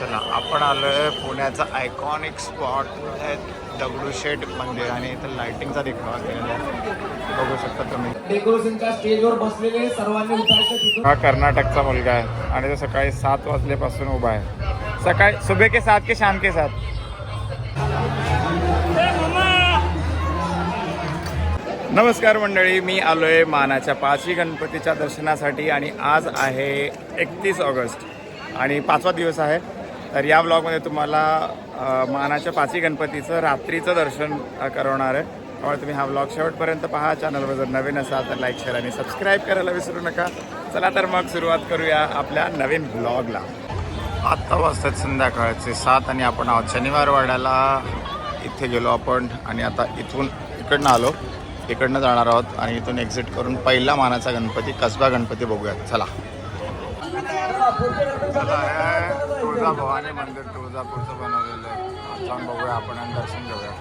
चला आपण आलोय पुण्याचा आयकॉनिक स्पॉट आहे दगडूशेठ मंदिर आणि इथं लाइटिंगचा देखावा केलेला आहे. बघू शकता तुम्ही. डेकोरेशनच्या स्टेजवर बसलेले सर्वांनी उठायचं हा कर्नाटकचा मुलगा आहे आणि तो सकाळी सात वाजल्यापासून उभा आहे. सकाळी सुबह के सात के शाम के सात नमस्कार मंडळी मी आलोय मानाच्या पाचवी गणपतीच्या दर्शनासाठी आणि आज आहे एकतीस ऑगस्ट आणि पाचवा दिवस आहे. तर या ब्लॉगमध्ये तुम्हाला मानाच्या पाचवी गणपतीचं रात्रीचं दर्शन करवणार आहे. त्यामुळे तुम्ही हा ब्लॉग शेवटपर्यंत पहा. चॅनलवर जर नवीन असाल तर लाईक शेअर आणि सबस्क्राईब करायला विसरू नका. चला तर मग सुरुवात करूया आपल्या नवीन ब्लॉगला आत्ता वाजतात संध्याकाळचे सात आणि आपण आहोत शनिवार वाड्याला इथे गेलो आपण आणि आता इथून इकडनं आलो. इकडनं जाणार आहोत आणि इथून एक्झिट करून पहिला मानाचा गणपती कसबा गणपती बघूयात. चला. तुळजा भवानी मंदिर तुळजापूरचं बनवलेलं आहे. जाऊन बघूया आपण आणि दर्शन घेऊया.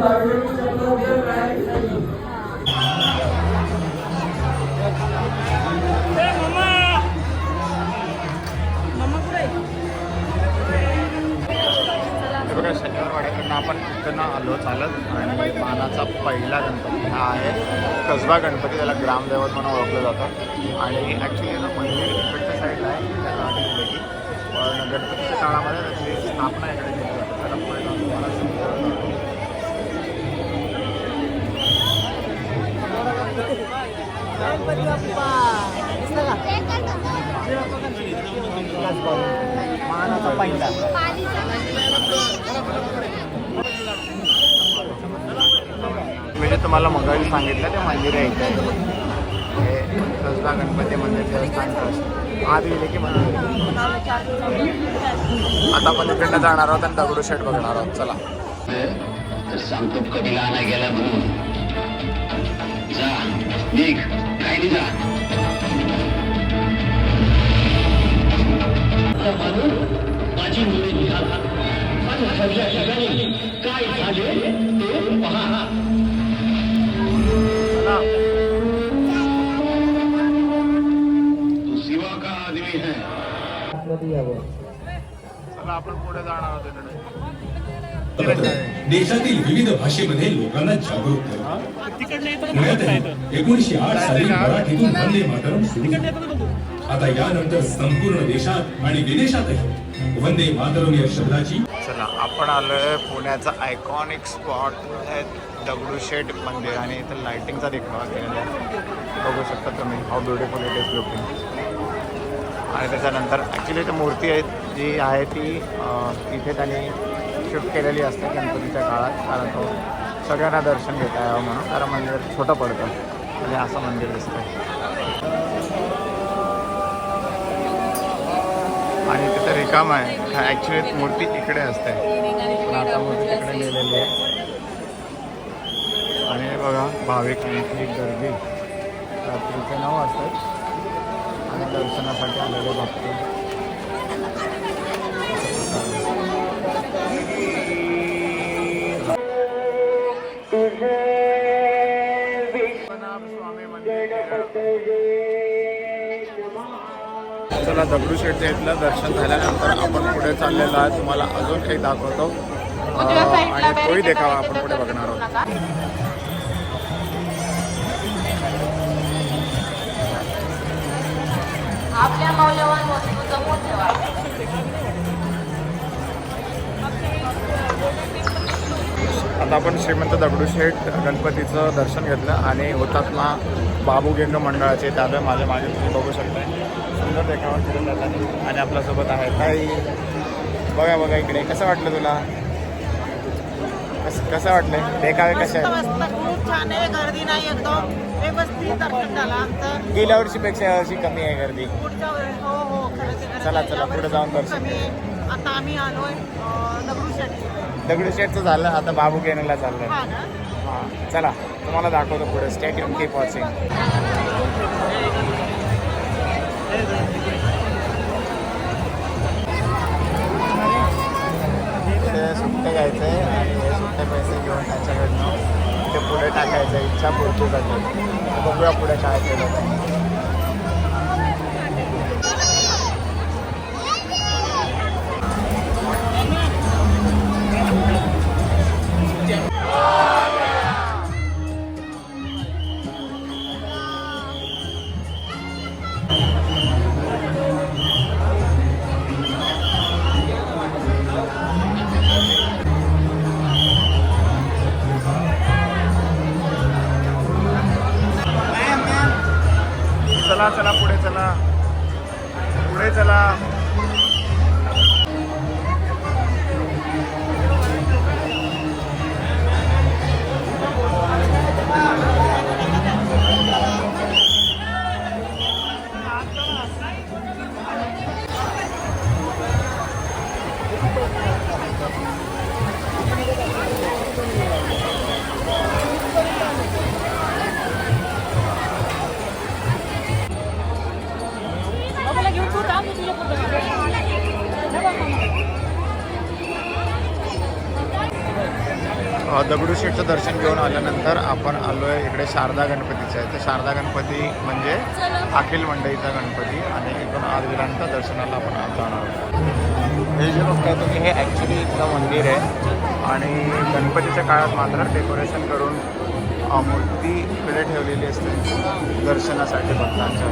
बाप्पा कसबा गणपती त्याला ग्रामदैवत म्हणून ओळखलं जातं. आणि ॲक्च्युली ना मंदिर इकडच्या साईडला आहे पण गणपतीच्या काळामध्ये त्याची स्थापना इकडे केली जाते. त्याला पुढे जाऊन पहिला मी जे तुम्हाला मगाशी सांगितलं ते मंदिर आहे इथे. हे कसबा गणपती मंदिर देवस्थान ट्रस्ट आत गेले की मंदिर. आता आपण इकडनं जाणार आहोत आणि दगडूशेठ बघणार आहोत. चला. तर सांगतो कधी आणा गेला म्हणून. जा निघ. देशातील विविध भाषेमध्ये लोकांना जागरूक करत एकोणीशे आठ साली मराठीतून वंदे मातरम सुरू. आता यानंतर संपूर्ण देशात आणि विदेशातही वंदे मातरम या शब्दाची चला आपण आलोय पुण्याचा आयकॉनिक स्पॉट दगडूशेठ मंदिर आणि इथं लाइटिंगचा देखावा केलेला आहे. बघू शकता तुम्ही how beautiful it is looking आणि त्याच्यानंतर ॲक्च्युली इथं मूर्ती आहे जी आहे ती अं, इथे त्यांनी शिफ्ट केलेली असते गणपतीच्या काळात कारण तो सगळ्यांना दर्शन घेता यावं म्हणून कारण मंदिर छोटं पडतं. म्हणजे असं मंदिर दिसतं आणि तिथं रिकाम आहे. ॲक्च्युली मूर्ती इकडे असते. पण आता मूर्ती तिकडे नेलेली आहे. आणि बघा बघा भाविकांची गर्दी. रात्रीचे नऊ असतात आणि दर्शनासाठी आलेले भक्त. चला दगडूशेठच्या इथलं दर्शन झाल्यानंतर आपण पुढे चाललेलो आहे. तुम्हाला अजून काही दाखवतो. आणि तोही देखावा आपण पुढे बघणार आहोत. आपल्या मौल्यवान वस्तू जमवून ठेवा. आता आपण श्रीमंत दगडूशेठ गणपतीचं दर्शन घेतलं आणि हुतात्मा बाबू गेंग मंडळाचे दादा माझ्या मागे तुम्ही बघू शकता. सुंदर देखावा फिरत जातात आणि आपल्यासोबत आहे ताई. बघा बघा इकडे. कसं वाटलं तुला? कसं कसं वाटलं देखावे कसे खूप छान आहे. गर्दी नाही एकदम. व्यवस्थित दर्शन झालं आमचं. गेल्या वर्षीपेक्षा यावर्षी कमी आहे गर्दी. हो हो. चला. चला, पुढे जाऊन दर्शन. आता आम्ही आलोय दगडूशेठ दगडूशेठचं झालं आता बाबू गेनला चाललंय. हा चला तुम्हाला दाखवतो पुढे. स्टेडियम कीप वॉचिंग सुट्टे घ्यायचे आणि हे सुट्टे पैसे घेऊन त्याच्याकडनं इथे पुढे टाकायचं इच्छा पूर्तीसाठी बघूया पुढे काय केलं चला चला पुढे चला. पुढे चला. दगडूशेठचं दर्शन घेऊन आल्यानंतर आपण आलो आहे इकडे शारदा गणपतीचं आहे तर शारदा गणपती म्हणजे अखिल मंडईचा गणपती आणि इथून आज गेल्यानंतर दर्शनाला आपण आज जाणार आहोत. हे जे बघताय तुम्ही हे ॲक्च्युली इथलं मंदिर आहे. आणि गणपतीच्या काळात मात्र डेकोरेशन करून मूर्ती इकडे ठेवलेली असते दर्शनासाठी भक्तांच्या.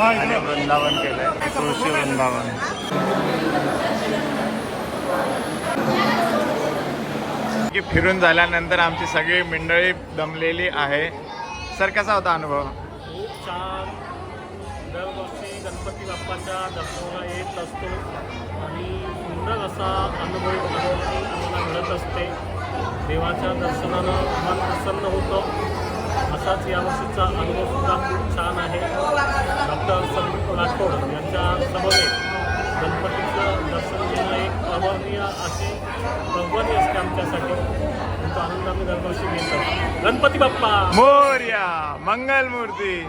आणि वृंदावन केलंय तुळशी वृंदावन की फिरून झाल्यानंतर आमची सगळी मंडळी दमलेली आहे सर कसा होता अनुभव चार. छान दरवर्षी गणपती बाप्पाच्या दर्शनाला येत असतो. आणि सुंदर असा अनुभव अनुभवती आम्हाला मिळत असते. देवाच्या दर्शनानं मन प्रसन्न होतं. असाच यावर्षीचा अनुभवसुद्धा खूप छान आहे. डॉक्टर संदीप राठोड यांच्या समवेत गणपतीचं दर्शन घेणं एक अवर्णीय अशी भगवानी असते आमच्यासाठी. आनंद आम्ही दरवर्षी घेतो. गणपती बाप्पा! मोर्या मंगलमूर्ती!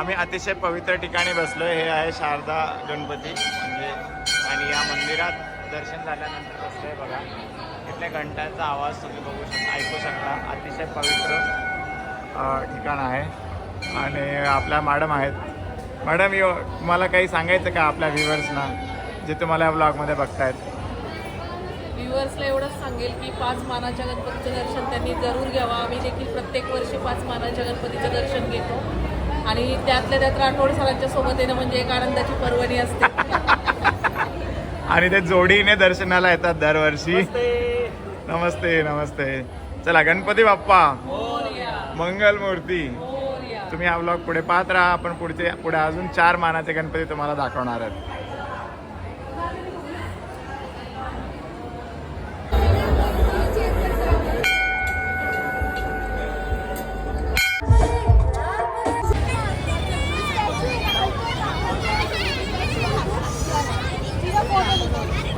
आम्ही अतिशय पवित्र ठिकाणी बसलो हे आहे शारदा गणपती. म्हणजे आणि या मंदिरात दर्शन झाल्यानंतर बसलोय बघा. इथल्या घंटांचा आवाज तुम्ही बघू शकता ऐकू शकता. अतिशय पवित्र ठिकाण आहे. आणि आपल्या मॅडम आहेत. मॅडम यो तुम्हाला काही सांगायचं का आपल्या व्ह्युअर्सना जे तुम्हाला या ब्लॉगमध्ये बघतायत? व्ह्युअर्सला एवढंच सांगेल की पाच मानाच्या गणपतीचं दर्शन त्यांनी जरूर घ्यावं. आम्ही देखील प्रत्येक वर्षी पाच मानाच्या गणपतीचं दर्शन घेतो. आणि त्यातल्या त्यात राठोड सरांच्या सोबत येणं म्हणजे एक आनंदाची पर्वणी असते. आणि ते जोडीने दर्शनाला येतात दरवर्षी. नमस्ते. नमस्ते नमस्ते. चला गणपती बाप्पा. मंगल मूर्ती. तुम्ही हा ब्लॉग पुढे पाहत राहा. आपण पुढचे पुढे अजून चार मानाचे गणपती तुम्हाला दाखवणार आहेत.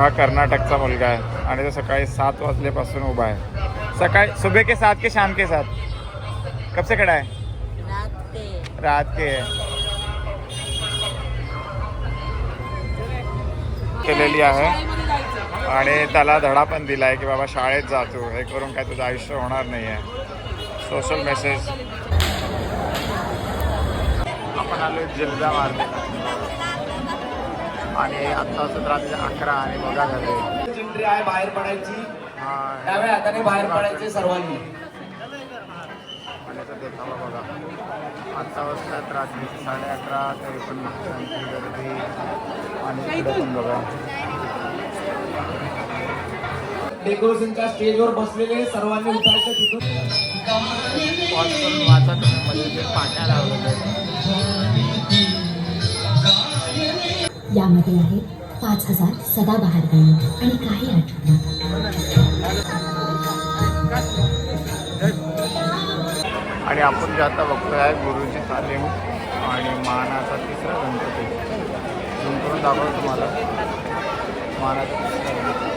हा कर्नाटकचा मुलगा आहे. आणि तो सकाळी सात वाजल्यापासून उभा आहे. सकाळी सुबह के सात के शाम के साथ? कब से खड़ा है? रात के. है केलेली आहे. आणि त्याला धडा पण दिला आहे की बाबा शाळेत जातो हे करून काय तुझं आयुष्य होणार नाही आहे सोशल मेसेज आपण आलो जिल्हा मार्ग आणि आत्ता रात्री अकरा आणि बघा झाले. एंट्री आहे बाहेर पडायची. डाव्या हाताने बाहेर पडायचे सर्वांनी. पाण्याचा देखावा बघा. आत्ता वाजतात रात्री साडे अकरा तरी पण भक्तांची गर्दी. आणि इकडे पण बघा. डेकोरेशनच्या स्टेजवर बसलेले सर्वांनी उठायचं तिथून. पॉज करून वाचा तुम्ही मध्ये जे पाट्या लावलेल्या यामध्ये आहे पाच हजार सदाबहार गाणी आणि काही आठवणी. आणि आपण जे आता बघतोय आहे गुरुजी तालीम आणि मानाचा तिसरा गणपती. झूम करून दाखवतो तुम्हाला. मानाचा तिसरा गणपती.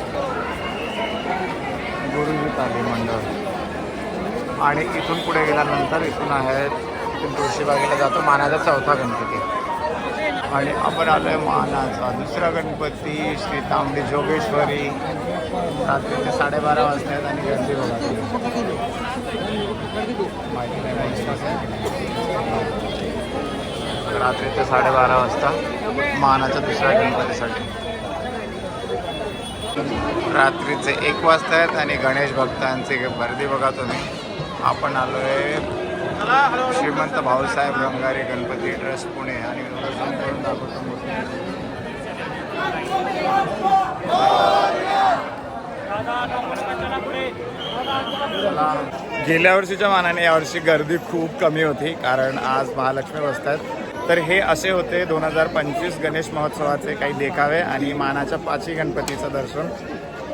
गुरुजी तालीम मंडळ. आणि इथून पुढे गेल्यानंतर इथून आहे इथून तुळशीबागेला जातो मानाचा चौथा गणपती. आणि आपण आलो आहे मानाचा दुसरा गणपती श्री तांबडी जोगेश्वरी. रात्रीचे साडेबारा वाजता आहेत आणि गर्दी बघा माहिती नाही रात्रीचे साडेबारा वाजता मानाचा दुसऱ्या गणपतीसाठी. रात्रीचे एक वाजता आहेत आणि गणेश भक्तांची गर्दी बघा तुम्ही. आपण आलो आहे श्रीमंत भाऊसाहेब रंगारे गणपती ट्रस्ट पुणे आणि करून दाखवतो गेल्या वर्षीच्या मानाने यावर्षी गर्दी खूप कमी होती कारण आज महालक्ष्मी बसतात तर हे असे होते दोन हजार पंचवीस गणेश महोत्सवाचे काही देखावे आणि मानाच्या पाचही गणपतीचं दर्शन.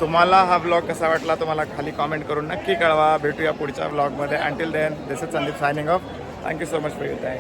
तुम्हाला हा ब्लॉग कसा वाटला तुम्हाला खाली कॉमेंट करून नक्की कळवा. भेटूया पुढच्या ब्लॉगमध्ये until then this is Sandeep signing off thank you so much for your time